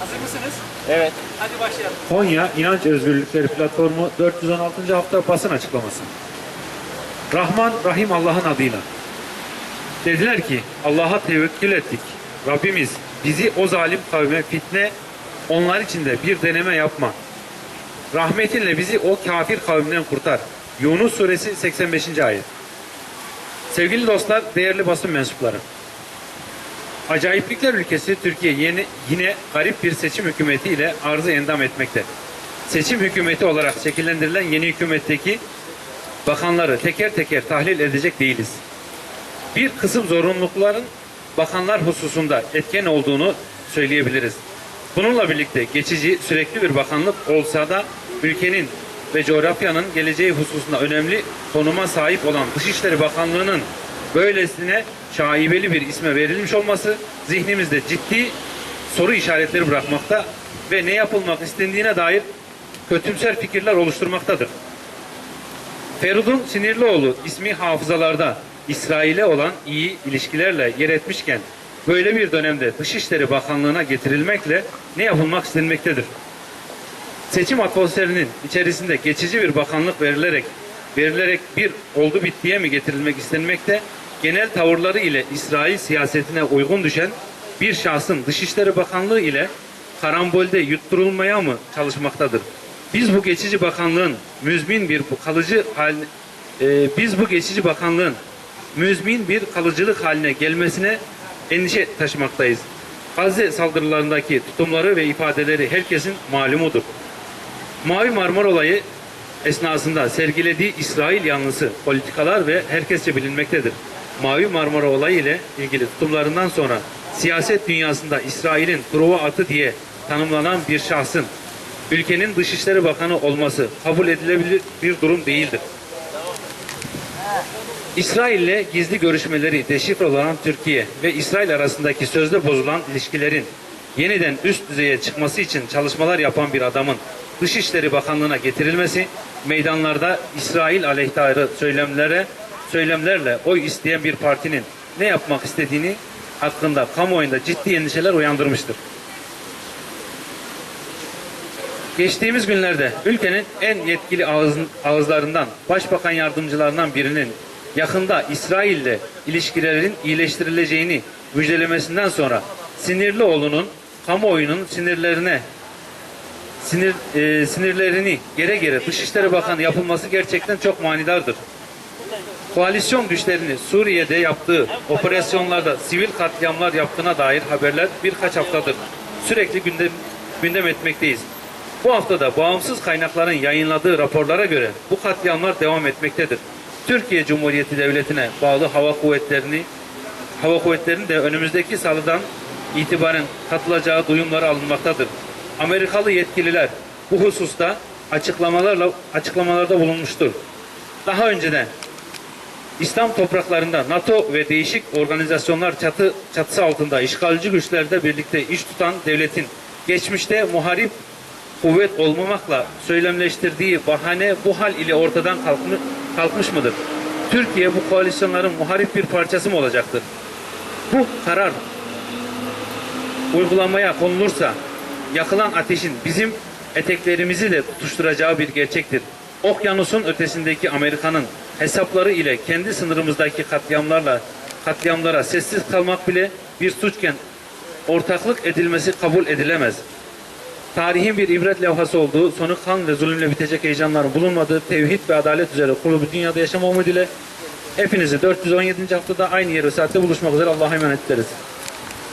Hazır mısınız? Evet. Hadi başlayalım. Konya İnanç Özgürlükleri Platformu 416. hafta basın açıklaması. Rahman Rahim Allah'ın adıyla. Dediler ki Allah'a tevekkül ettik. Rabbimiz bizi o zalim kavme fitne onlar için de bir deneme yapma. Rahmetinle bizi o kafir kavimden kurtar. Yunus suresi 85. ayet. Sevgili dostlar, değerli basın mensupları. Acayiplikler ülkesi Türkiye yeni, yine garip bir seçim hükümetiyle arzı endam etmekte. Seçim hükümeti olarak şekillendirilen yeni hükümetteki bakanları teker teker tahlil edecek değiliz. Bir kısım zorunlulukların bakanlar hususunda etken olduğunu söyleyebiliriz. Bununla birlikte geçici sürekli bir bakanlık olsa da ülkenin ve coğrafyanın geleceği hususunda önemli konuma sahip olan Dışişleri Bakanlığı'nın böylesine şaibeli bir isme verilmiş olması zihnimizde ciddi soru işaretleri bırakmakta ve ne yapılmak istendiğine dair kötümser fikirler oluşturmaktadır. Ferud'un Sinirlioğlu ismi hafızalarda İsrail'e olan iyi ilişkilerle yer etmişken böyle bir dönemde Dışişleri Bakanlığı'na getirilmekle ne yapılmak istenmektedir? Seçim atmosferinin içerisinde geçici bir bakanlık verilerek verilerek bir oldu bittiye mi getirilmek istenmekte genel tavırları ile İsrail siyasetine uygun düşen bir şahsın Dışişleri Bakanlığı ile karambolde yutturulmaya mı çalışmaktadır? Biz bu geçici bakanlığın müzmin bir kalıcı hal, e, biz bu geçici bakanlığın müzmin bir kalıcılık haline gelmesine endişe taşımaktayız. Gazze saldırılarındaki tutumları ve ifadeleri herkesin malumudur. Mavi Marmara olayı esnasında sergilediği İsrail yanlısı politikalar ve herkesçe bilinmektedir. Mavi Marmara olayı ile ilgili tutumlarından sonra siyaset dünyasında İsrail'in prova atı diye tanımlanan bir şahsın ülkenin Dışişleri Bakanı olması kabul edilebilir bir durum değildir. İsrail ile gizli görüşmeleri deşifre olan Türkiye ve İsrail arasındaki sözde bozulan ilişkilerin yeniden üst düzeye çıkması için çalışmalar yapan bir adamın Dışişleri Bakanlığı'na getirilmesi, meydanlarda İsrail aleyhtarı söylemlere, söylemlerle oy isteyen bir partinin ne yapmak istediğini hakkında kamuoyunda ciddi endişeler uyandırmıştır. Geçtiğimiz günlerde ülkenin en yetkili ağız, ağızlarından başbakan yardımcılarından birinin yakında İsrail ile ilişkilerin iyileştirileceğini müjdelemesinden sonra Sinirlioğlu'nun kamuoyunun sinirlerine sinir e, sinirlerini gere gere Dışişleri Bakanı yapılması gerçekten çok manidardır. Koalisyon güçlerini Suriye'de yaptığı operasyonlarda sivil katliamlar yaptığına dair haberler birkaç haftadır sürekli gündem, gündem etmekteyiz. Bu haftada bağımsız kaynakların yayınladığı raporlara göre bu katliamlar devam etmektedir. Türkiye Cumhuriyeti Devleti'ne bağlı hava kuvvetlerini hava kuvvetlerinin de önümüzdeki salıdan itibaren katılacağı duyumları alınmaktadır. Amerikalı yetkililer bu hususta açıklamalarla açıklamalarda bulunmuştur. Daha önceden İslam topraklarında NATO ve değişik organizasyonlar çatı çatısı altında işgalci güçlerde birlikte iş tutan devletin geçmişte muharip kuvvet olmamakla söylemleştirdiği bahane bu hal ile ortadan kalkmış, kalkmış mıdır? Türkiye bu koalisyonların muharip bir parçası mı olacaktır? Bu karar uygulamaya konulursa yakılan ateşin bizim eteklerimizi de tutuşturacağı bir gerçektir. Okyanusun ötesindeki Amerika'nın hesapları ile kendi sınırımızdaki katliamlarla katliamlara sessiz kalmak bile bir suçken ortaklık edilmesi kabul edilemez. Tarihin bir ibret levhası olduğu, sonu kan ve zulümle bitecek heyecanların bulunmadığı tevhid ve adalet üzere kurulu bir dünyada yaşama umuduyla hepinizi 417. haftada aynı yere ve saatte buluşmak üzere Allah'a emanet ederiz.